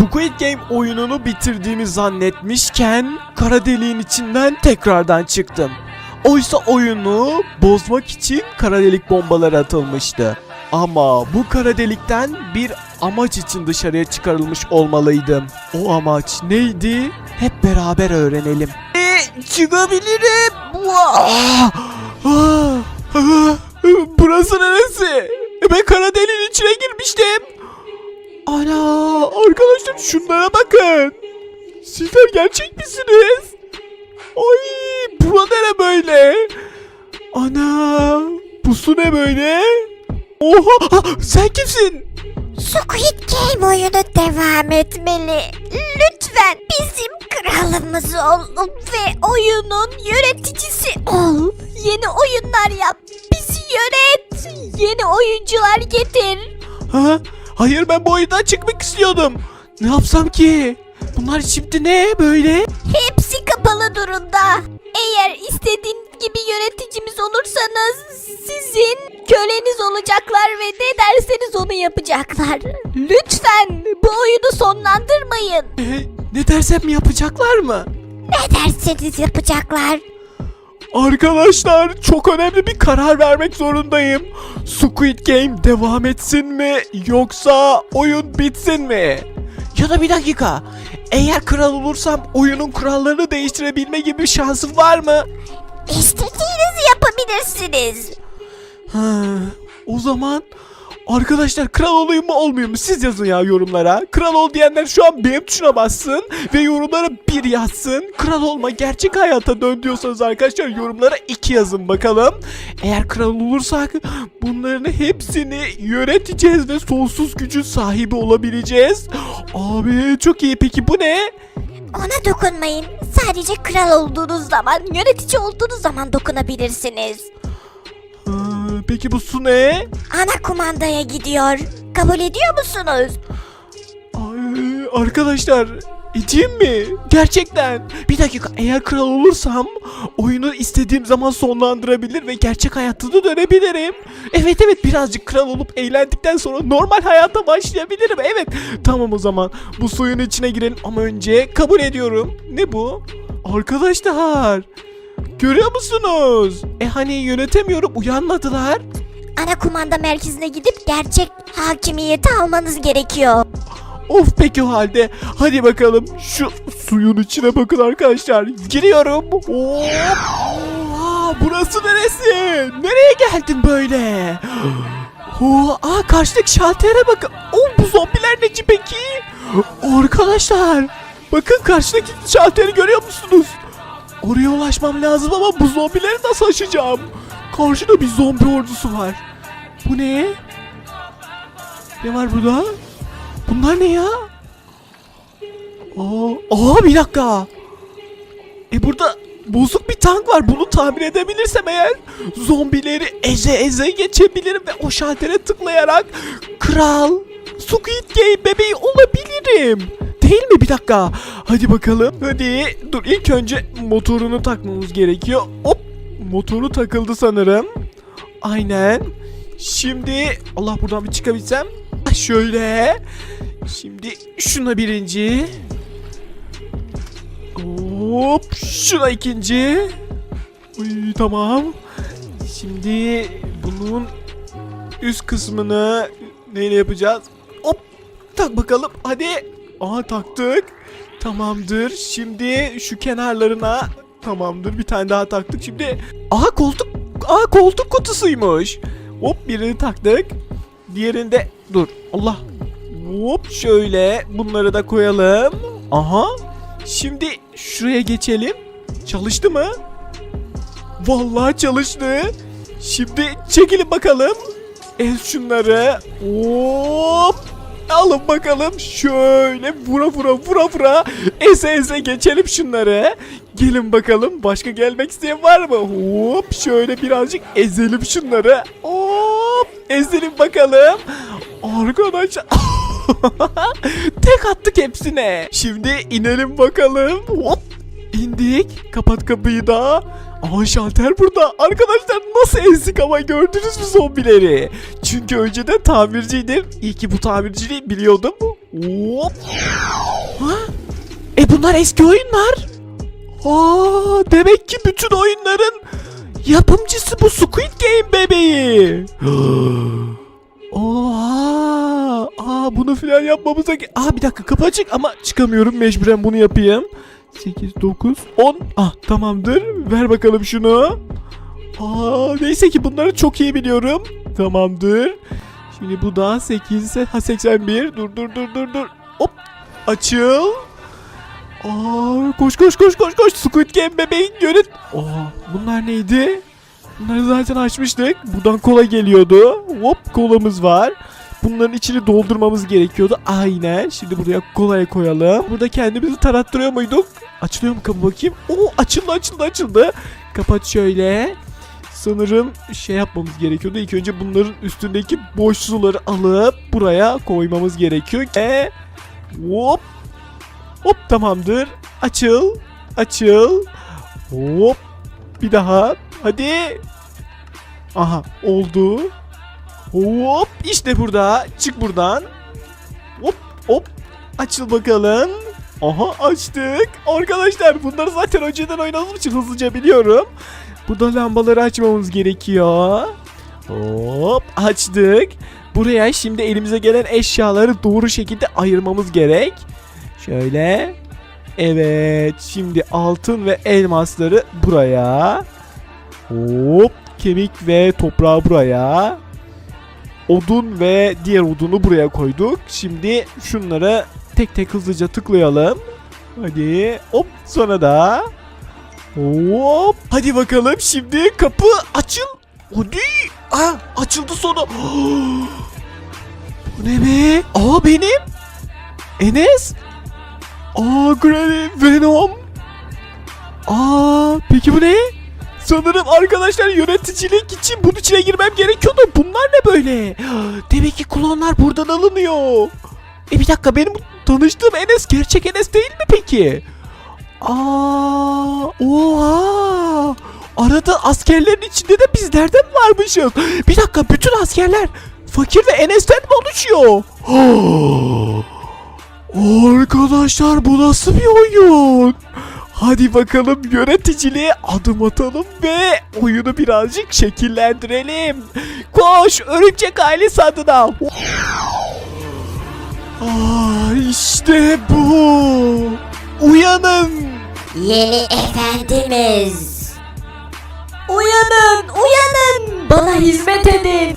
Squid Game oyununu bitirdiğimi zannetmişken kara deliğin içinden tekrardan çıktım. Oysa oyunu bozmak için kara delik bombaları atılmıştı. Ama bu kara delikten bir amaç için dışarıya çıkarılmış olmalıydım. O amaç neydi? Hep beraber öğrenelim. E, çıkabilirim. Ah! Burası neresi? E, Ben kara deliğin içine girmiştim. Ana arkadaşlar şunlara bakın. Sizler gerçek misiniz? Ay bu ne böyle? Ana bu su ne böyle? Oha ah, sen kimsin? Squid Game oyunu devam etmeli. Lütfen bizim kralımız ol ve oyunun yöneticisi ol. Yeni oyunlar yap. Bizi yönet. Yeni oyuncular getir. Ha? Hayır ben bu oyundan çıkmak istiyordum. Ne yapsam ki? Bunlar şimdi ne böyle? Hepsi kapalı durumda. Eğer istediğin gibi yöneticimiz olursanız sizin köleniz olacaklar ve ne derseniz onu yapacaklar. Lütfen bu oyunu sonlandırmayın. E, ne dersem yapacaklar mı? Ne derseniz yapacaklar. Arkadaşlar çok önemli bir karar vermek zorundayım. Squid Game devam etsin mi yoksa oyun bitsin mi? Ya da bir dakika. Eğer kral olursam oyunun kurallarını değiştirebilme gibi bir şansım var mı? İstediğinizi yapabilirsiniz. Ha, o zaman arkadaşlar kral olayım mı olmayayım mı siz yazın ya yorumlara. Kral ol diyenler şu an benim tuşuna bassın ve yorumlara bir yazsın. Kral olma gerçek hayata dön diyorsanız arkadaşlar yorumlara iki yazın bakalım. Eğer kral olursak bunların hepsini yöneteceğiz ve sonsuz gücün sahibi olabileceğiz. Abi çok iyi peki bu ne? Ona dokunmayın. Sadece kral olduğunuz zaman, yönetici olduğunuz zaman dokunabilirsiniz. Ha, peki bu su ne? Ana kumandaya gidiyor. Kabul ediyor musunuz? Ay, arkadaşlar edeyim mi? Gerçekten. Bir dakika eğer kral olursam oyunu istediğim zaman sonlandırabilir ve gerçek hayatta da dönebilirim. Evet evet birazcık kral olup eğlendikten sonra normal hayata başlayabilirim. Evet tamam o zaman bu suyun içine girelim ama önce kabul ediyorum. Ne bu? Arkadaşlar görüyor musunuz? E hani yönetemiyorum uyanmadılar. Ana kumanda merkezine gidip gerçek hakimiyeti almanız gerekiyor. Of peki o halde. Hadi bakalım şu suyun içine bakın arkadaşlar. Giriyorum. Hop. Oha, burası neresi? Nereye geldim böyle? Oo, aa karşıdaki şaltere bakın. Oh bu zombiler neci peki? Arkadaşlar bakın karşıdaki şalteri görüyor musunuz? Oraya ulaşmam lazım ama bu zombileri nasıl aşacağım? Karşıda bir zombi ordusu var. Bu ne? Ne var burada? Bunlar ne ya? Aa, aa bir dakika. E burada bozuk bir tank var. Bunu tamir edebilirsem eğer zombileri eze eze geçebilirim ve o şaltere tıklayarak kral Squid Game bebeği olabilirim. Değil mi? Bir dakika. Hadi bakalım. Hadi. Dur ilk önce motorunu takmamız gerekiyor. Hop. Motoru takıldı sanırım. Aynen. Şimdi Allah buradan bir çıkabilsem. Şöyle. Şimdi şuna birinci. Hop. Şuna ikinci. Uy, tamam. Şimdi bunun üst kısmını neyle yapacağız? Hop. Tak bakalım. Hadi. Aha taktık. Tamamdır. Şimdi şu kenarlarına tamamdır. Bir tane daha taktık. Şimdi aha koltuk Aa koltuk kutusuymuş. Hop birini taktık. Diğerinde dur. Allah. Hop şöyle bunları da koyalım. Aha. Şimdi şuraya geçelim. Çalıştı mı? Vallahi çalıştı. Şimdi çekilin bakalım. Ez şunları. Hop. Alın bakalım. Şöyle vura vura vura vura. Eze eze geçelim şunları. Gelin bakalım. Başka gelmek isteyen var mı? Hop şöyle birazcık ezelim şunları. Hop ezelim bakalım. Arkadaşlar. Tek attık hepsine. Şimdi inelim bakalım. Hop bindik. Kapat kapıyı da. Aa şalter burada. Arkadaşlar nasıl ezdik ama gördünüz mü zombileri? Çünkü önceden tamirciydim. İyi ki bu tamirciliği biliyordum. Hop. Ha? E bunlar eski oyunlar. Aa, demek ki bütün oyunların yapımcısı bu Squid Game bebeği. Oha! Aa bunu filan yapmamıza... Aa bir dakika kapı açık ama çıkamıyorum mecburen bunu yapayım. 8, 9, 10. Ah tamamdır. Ver bakalım şunu. Aa neyse ki bunları çok iyi biliyorum. Tamamdır. Şimdi bu da 8, ha 81. Dur dur dur dur dur. Hop. Açıl. Aa koş koş koş koş koş. Squid Game bebeğin yönet. Aa bunlar neydi? Bunları zaten açmıştık. Buradan kola geliyordu. Hop kolamız var. Bunların içini doldurmamız gerekiyordu. Aynen. Şimdi buraya kolaya koyalım. Burada kendimizi tarattırıyor muyduk? Açılıyor mu kapı bakayım? Oo açıldı açıldı açıldı. Kapat şöyle. Sanırım şey yapmamız gerekiyordu. İlk önce bunların üstündeki boş suları alıp buraya koymamız gerekiyor. E hop. Hop tamamdır. Açıl. Açıl. Hop. Bir daha. Hadi. Aha oldu. Hop işte burada. Çık buradan. Hop hop. Açıl bakalım. Aha açtık. Arkadaşlar bunları zaten önceden oynadığım için hızlıca biliyorum. Burada lambaları açmamız gerekiyor. Hop açtık. Buraya şimdi elimize gelen eşyaları doğru şekilde ayırmamız gerek. Şöyle. Evet şimdi altın ve elmasları buraya. Hop kemik ve toprağı buraya. Odun ve diğer odunu buraya koyduk. Şimdi şunları tek tek hızlıca tıklayalım. Hadi hop sonra da hop hadi bakalım şimdi kapı açıl. Hadi ah, açıldı sonra. Bu ne be? Aa benim. Enes. Aa Granny Venom. Aa peki bu ne? Sanırım arkadaşlar yöneticilik için bunun içine girmem gerekiyordu. Bunlar ne böyle? Demek ki klonlar buradan alınıyor. E bir dakika benim tanıştığım Enes gerçek Enes değil mi peki? Aa, oha. Arada askerlerin içinde de bizlerden varmışız. Bir dakika bütün askerler fakir ve Enes'ten mi oluşuyor? Arkadaşlar bu nasıl bir oyun? Hadi bakalım yöneticiliğe adım atalım ve oyunu birazcık şekillendirelim. Koş örümcek ailesi adına. Aa, işte bu. Uyanın. Yeni efendimiz. Uyanın, uyanın. Bana hizmet edin.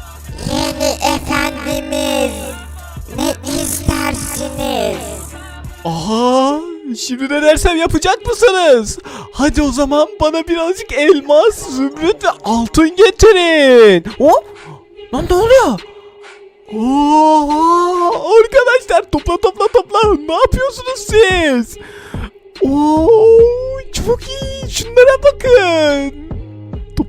Yeni efendimiz. Ne istersiniz? Aha, şimdi ne dersem yapacak mısınız? Hadi o zaman bana birazcık elmas, zümrüt ve altın getirin. Hop. Lan ne oluyor? Oha, arkadaşlar topla topla topla. Ne yapıyorsunuz siz? Oo, çok iyi. Şunlara bakın.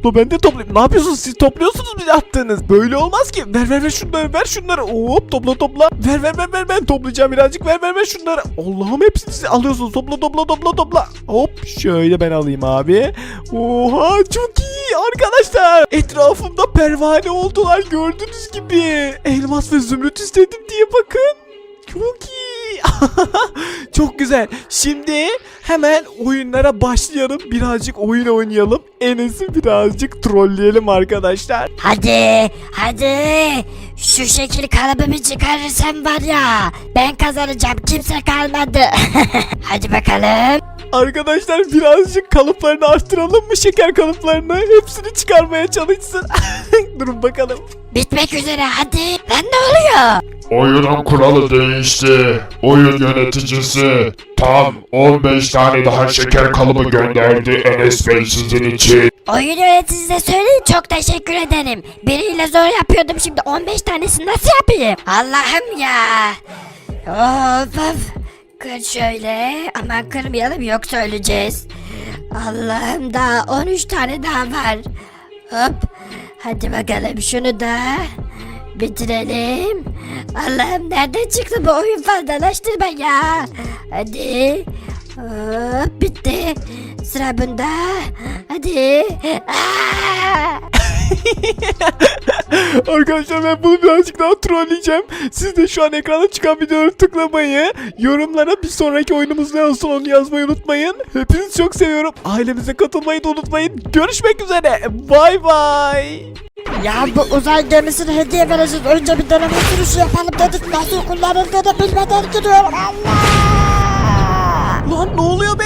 Topla ben de toplayayım. Ne yapıyorsunuz siz topluyorsunuz bir attığınız. Böyle olmaz ki. Ver ver ver şunları ver şunları. Hop topla topla. Ver ver ver ver ben toplayacağım birazcık. Ver ver ver şunları. Allah'ım hepsini siz alıyorsunuz. Topla topla topla topla. Hop şöyle ben alayım abi. Oha çok iyi arkadaşlar. Etrafımda pervane oldular gördüğünüz gibi. Elmas ve zümrüt istedim diye bakın. Çok iyi. Çok güzel. Şimdi hemen oyunlara başlayalım. Birazcık oyun oynayalım. Enes'i birazcık trolleyelim arkadaşlar. Hadi, hadi. Şu şekil kalıbımı çıkarırsam var ya, ben kazanacağım. Kimse kalmadı. hadi bakalım. Arkadaşlar birazcık kalıplarını arttıralım mı şeker kalıplarını? Hepsini çıkarmaya çalışsın. Durun bakalım. Bitmek üzere hadi. Lan ne oluyor? Oyunun kuralı değişti. Oyun yöneticisi tam 15 tane daha şeker kalıbı gönderdi Enes Bey sizin için. Oyun yöneticisine söyleyin çok teşekkür ederim. Biriyle zor yapıyordum şimdi 15 tanesini nasıl yapayım? Allah'ım ya. Of of. Kır şöyle. Aman kırmayalım yoksa öleceğiz. Allah'ım daha 13 tane daha var. Hop. Hadi bakalım şunu da bitirelim. Allah'ım nereden çıktı bu oyun fazlalaştırma ya. Hadi. Hop, bitti. Sıra bunda. Hadi. Aa! Arkadaşlar ben bunu birazcık daha trolleyeceğim. Siz de şu an ekrana çıkan videoları tıklamayı, yorumlara bir sonraki oyunumuz ne olsun onu yazmayı unutmayın. Hepinizi çok seviyorum. Ailemize katılmayı da unutmayın. Görüşmek üzere. Bay bay. Ya bu uzay gemisini hediye vereceğiz. Önce bir deneme sürüşü yapalım dedik. Nasıl kullanıldığını bilmeden gidiyorum. Allah! Lan ne oluyor be?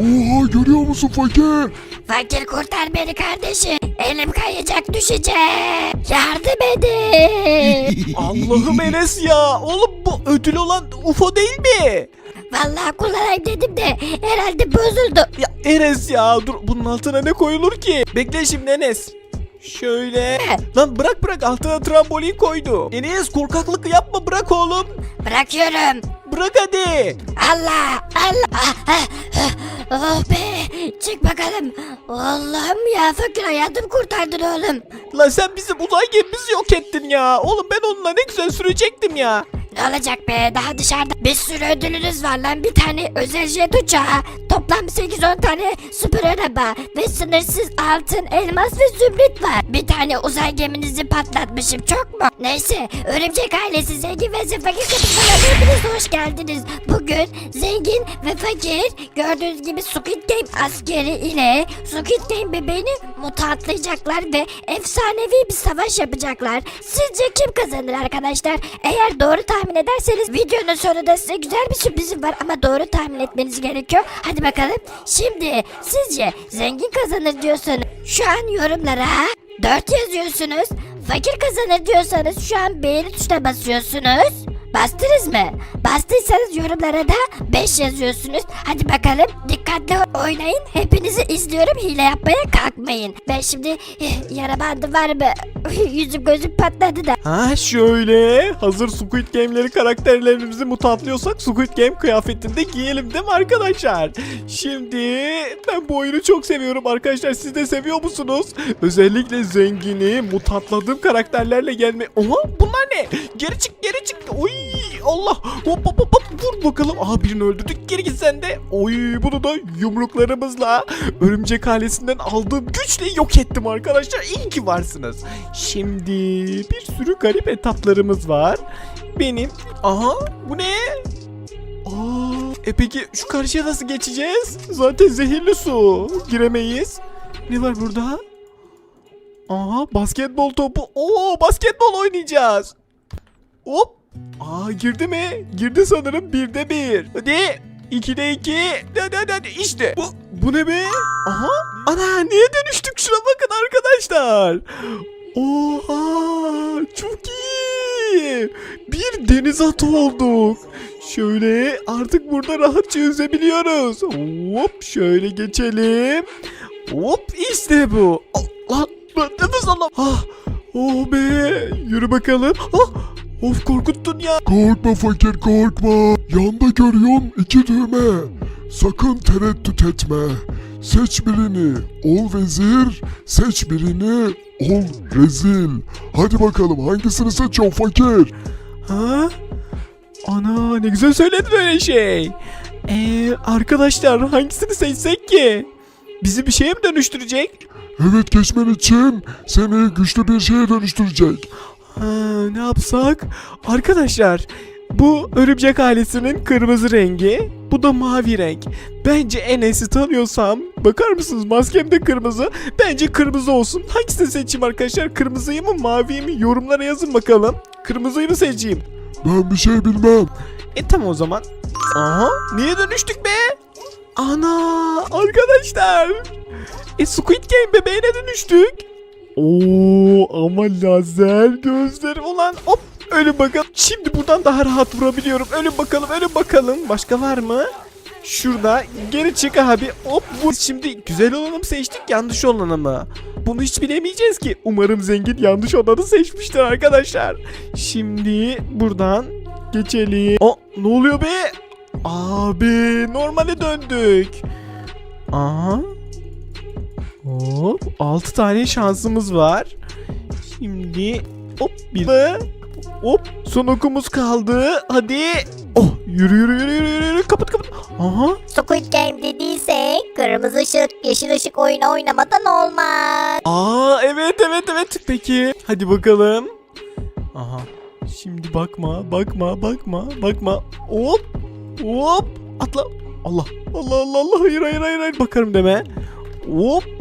Oha görüyor musun fakir? Fakir kurtar beni kardeşim. Elim kayacak düşeceğim. Yardım edin. Allah'ım Enes ya. Oğlum bu ödül olan UFO değil mi? Vallahi kullanayım dedim de herhalde bozuldu. Ya Enes ya dur bunun altına ne koyulur ki? Bekle şimdi Enes. Şöyle. Lan bırak bırak altına trambolin koydu. Enes korkaklık yapma bırak oğlum. Bırakıyorum. Bırak hadi. Allah Allah. Ah, ah, ah. Oh be. Çık bakalım. Allah'ım ya fakir hayatım kurtardın oğlum. Lan sen bizim uzay gemimizi yok ettin ya. Oğlum ben onunla ne güzel sürecektim ya. Ne olacak be daha dışarıda bir sürü ödülünüz var lan. Bir tane özel jet uçağı toplam 8-10 tane süper araba ve sınırsız altın elmas ve zümrüt var. Bir tane uzay geminizi patlatmışım çok mu? Neyse örümcek ailesi zengin ve fakir kapısına hepiniz hoş geldiniz. Bugün zengin ve fakir gördüğünüz gibi Squid Game askeri ile Squid Game bebeğini mutantlayacaklar ve efsanevi bir savaş yapacaklar. Sizce kim kazanır arkadaşlar? Eğer doğru tahmin ederseniz videonun sonunda size güzel bir sürprizim var ama doğru tahmin etmeniz gerekiyor. Hadi bakalım. Şimdi sizce zengin kazanır diyorsanız şu an yorumlara 4 yazıyorsunuz. Fakir kazanır diyorsanız şu an beğeni tuşuna basıyorsunuz. Bastınız mı? Bastıysanız yorumlara da 5 yazıyorsunuz. Hadi bakalım dikkatli oynayın. Hepinizi izliyorum. Hile yapmaya kalkmayın. Ben şimdi eh, yara bandı var mı? Yüzüm gözüm patladı da. Ha şöyle. Hazır Squid Game'leri karakterlerimizi mutantlıyorsak Squid Game kıyafetinde giyelim değil mi arkadaşlar? Şimdi ben bu oyunu çok seviyorum arkadaşlar. Siz de seviyor musunuz? Özellikle zengini mutantladığım karakterlerle gelme. Oha bunlar ne? Geri çık geri çık. Oy Allah. Hop hop hop. Vur bakalım. Aha birini öldürdük. Geri git sen de. Oy bunu da yumruklarımızla örümcek ailesinden aldığım güçle yok ettim arkadaşlar. İyi ki varsınız. Şimdi bir sürü garip etaplarımız var. Benim... Aha bu ne? Aa, e peki şu karşıya nasıl geçeceğiz? Zaten zehirli su. Giremeyiz. Ne var burada? Aha basketbol topu. Oo basketbol oynayacağız. Hop. Aa girdi mi? Girdi sanırım birde bir. Hadi. İkide iki. Hadi hadi hadi işte. Bu, bu ne be? Aha. Ana niye dönüştük şuna bakın arkadaşlar. Oha çok iyi. Bir deniz atı olduk. Şöyle artık burada rahatça yüzebiliyoruz. Hop şöyle geçelim. Hop işte bu. Allah nefes Allah. Ah, oh be yürü bakalım. Ah, of korkuttun ya. Korkma fakir korkma. Yanda görüyorsun iki düğme. Sakın tereddüt etme. Seç birini. Ol vezir. Seç birini. Ol rezil. Hadi bakalım hangisini seçiyorsun fakir? Ha? Ana ne güzel söyledin öyle şey. Ee, arkadaşlar hangisini seçsek ki? Bizi bir şeye mi dönüştürecek? Evet geçmen için seni güçlü bir şeye dönüştürecek. Ha, ne yapsak? Arkadaşlar bu örümcek ailesinin kırmızı rengi. Bu da mavi renk. Bence Enes'i tanıyorsam bakar mısınız maskem de kırmızı. Bence kırmızı olsun. Hangisini seçeyim arkadaşlar? Kırmızıyı mı maviyi mi? Yorumlara yazın bakalım. Kırmızıyı mı seçeyim? Ben bir şey bilmem. E tamam o zaman. Aha niye dönüştük be? Ana arkadaşlar. E Squid Game bebeğine dönüştük. Oo ama lazer gözleri olan hop ölün bakalım. Şimdi buradan daha rahat vurabiliyorum. Ölün bakalım ölün bakalım. Başka var mı? Şurada geri çık abi. Hop bu şimdi güzel olanı mı seçtik yanlış olanı mı? Bunu hiç bilemeyeceğiz ki. Umarım zengin yanlış olanı seçmiştir arkadaşlar. Şimdi buradan geçelim. O ne oluyor be? Abi normale döndük. Aha. Hop 6 tane şansımız var. Şimdi hop bir hop son okumuz kaldı. Hadi. Oh yürü yürü yürü yürü yürü kapat kapat. Aha Squid ışık. Yeşil ışık oyunu oynamadan olmaz. Aa evet evet evet. Peki hadi bakalım. Aha. Şimdi bakma bakma bakma bakma. Hop hop atla. Allah Allah Allah Allah hayır hayır hayır hayır bakarım deme. Hop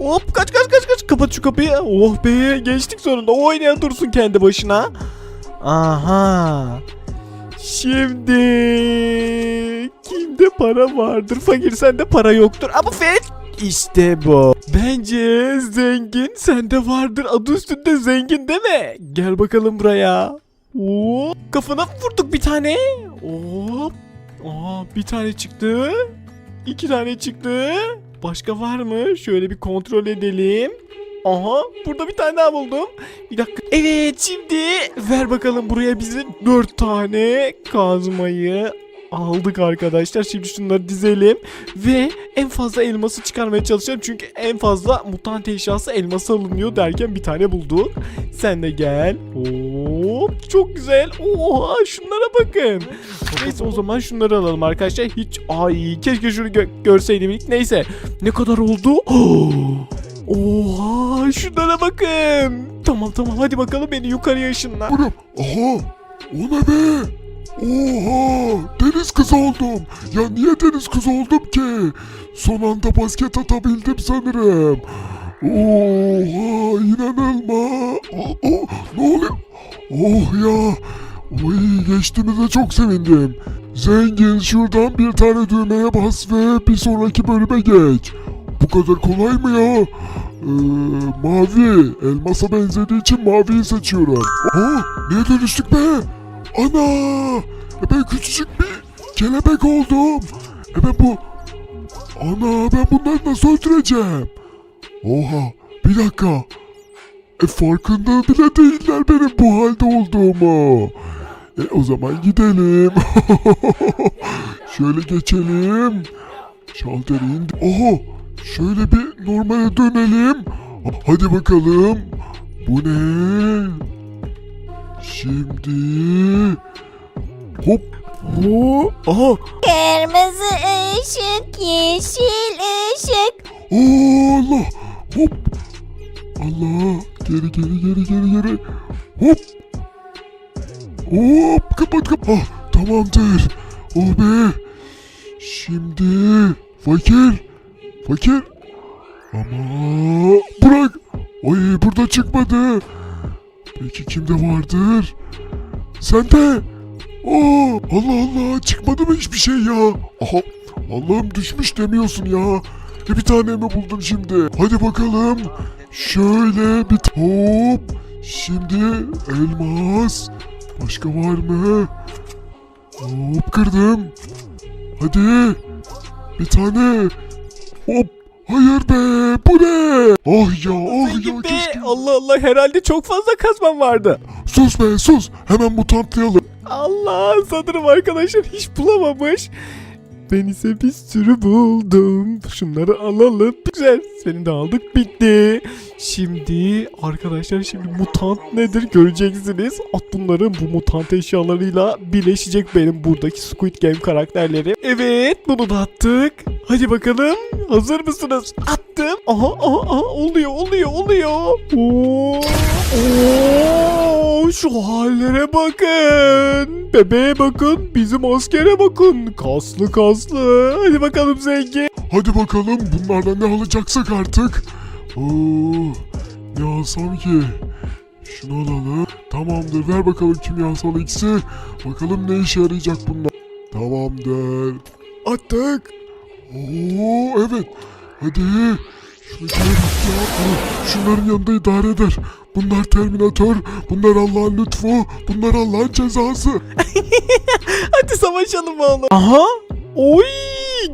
hop kaç kaç kaç kaç kapat şu kapıyı. Oh be geçtik sonunda. Oynayan dursun kendi başına. Aha. Şimdi kimde para vardır? Fakir sende para yoktur. Ama Fet işte bu. Bence zengin sende vardır. Adı üstünde zengin değil mi? Gel bakalım buraya. Hop. Kafana vurduk bir tane. Hop. Aa, bir tane çıktı. İki tane çıktı. Başka var mı? Şöyle bir kontrol edelim. Aha burada bir tane daha buldum. Bir dakika. Evet şimdi ver bakalım buraya bizi dört tane kazmayı aldık arkadaşlar. Şimdi şunları dizelim ve en fazla elması çıkarmaya çalışalım. Çünkü en fazla mutant eşyası elması alınıyor derken bir tane bulduk. Sen de gel. Hop çok güzel. Oha şunlara bakın. Neyse o zaman şunları alalım arkadaşlar. Hiç ay keşke şunu gö- görseydim ilk. Neyse ne kadar oldu? Oha şunlara bakın. Tamam tamam hadi bakalım beni yukarıya ışınla. Aha. O ne be? Oha. Deniz kızı oldum. Ya niye deniz kızı oldum ki? Son anda basket atabildim sanırım. Oha inanılmaz. Oh, oh, ne oluyor? Oh ya. Oy geçtiğimize çok sevindim. Zengin şuradan bir tane düğmeye bas ve bir sonraki bölüme geç. Bu kadar kolay mı ya? Ee, mavi. Elmasa benzediği için maviyi seçiyorum. Aa, neye dönüştük be? Ana! E ben küçücük bir kelebek oldum. E ben bu... Ana ben bunları nasıl öldüreceğim? Oha bir dakika. E farkında bile değiller benim bu halde olduğumu. E o zaman gidelim. Şöyle geçelim. Şalteri indi. Oha şöyle bir normale dönelim. Hadi bakalım. Bu ne? Şimdi... Hop. Oo, aha Kırmızı ışık, yeşil ışık. Allah. Hop. Allah. Geri geri geri geri geri. Hop. Hop. Kapat kapat. Ah, tamamdır. Oh be. Şimdi fakir. Fakir. Ama bırak. Ay burada çıkmadı. Peki kimde vardır? Sende. Aa, Allah Allah çıkmadı mı hiçbir şey ya? Aha Allah'ım düşmüş demiyorsun ya. E bir tane mi buldun şimdi? Hadi bakalım. Şöyle bir hop. Şimdi elmas. Başka var mı? Hop kırdım. Hadi. Bir tane. Hop. Hayır be. Bu ne? Ah ya ah ya. Zengin be. keşke- Allah Allah herhalde çok fazla kazmam vardı. Sus be sus. Hemen mutantlayalım. Allah sanırım arkadaşlar hiç bulamamış. Ben ise bir sürü buldum. Şunları alalım. Güzel. Seni de aldık. Bitti. Şimdi arkadaşlar şimdi mutant nedir göreceksiniz. At bunların bu mutant eşyalarıyla birleşecek benim buradaki Squid Game karakterleri. Evet bunu da attık. Hadi bakalım. Hazır mısınız? Attım. Aha aha aha oluyor oluyor oluyor. Oo, oo, şu hallere bakın. Bebeğe bakın. Bizim askere bakın. Kaslı kaslı. Hadi bakalım zengin. Hadi bakalım bunlardan ne alacaksak artık. Oo, ne alsam ki? Şunu alalım. Tamamdır ver bakalım kimyasal iksir. Bakalım ne işe yarayacak bunlar. Tamamdır. Attık. Oo evet. Hadi. Ah, Şunların yanında idare eder. Bunlar Terminator, bunlar Allah'ın lütfu, bunlar Allah'ın cezası. Hadi savaşalım oğlum. Aha. Oy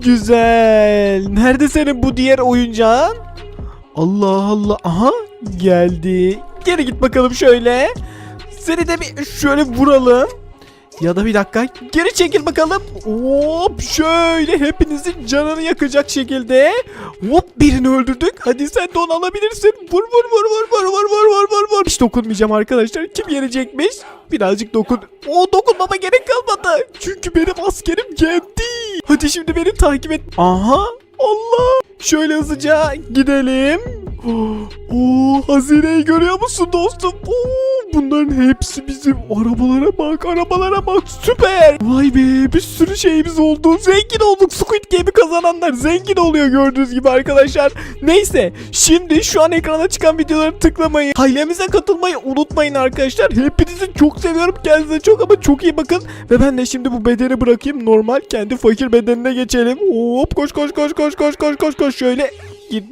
güzel. Nerede senin bu diğer oyuncağın? Allah Allah. Aha geldi. Geri git bakalım şöyle. Seni de bir şöyle vuralım. Ya da bir dakika geri çekil bakalım. Hop şöyle hepinizin canını yakacak şekilde. Hop birini öldürdük. Hadi sen de onu alabilirsin. Vur vur vur vur vur vur vur vur vur vur. Hiç dokunmayacağım arkadaşlar. Kim yenecekmiş? Birazcık dokun. O dokunmama gerek kalmadı. Çünkü benim askerim geldi. Hadi şimdi beni takip et. Aha. Allah. şöyle hızlıca gidelim. Oo, hazineyi görüyor musun dostum? Oo, bunların hepsi bizim. Arabalara bak, arabalara bak. Süper. Vay be, bir sürü şeyimiz oldu. Zengin olduk. Squid Game'i kazananlar zengin oluyor gördüğünüz gibi arkadaşlar. Neyse, şimdi şu an ekrana çıkan videoları tıklamayı, ailemize katılmayı unutmayın arkadaşlar. Hepinizi çok seviyorum. Kendinize çok ama çok iyi bakın. Ve ben de şimdi bu bedeni bırakayım. Normal kendi fakir bedenine geçelim. Hop koş koş koş koş koş koş koş koş şöyle gitti.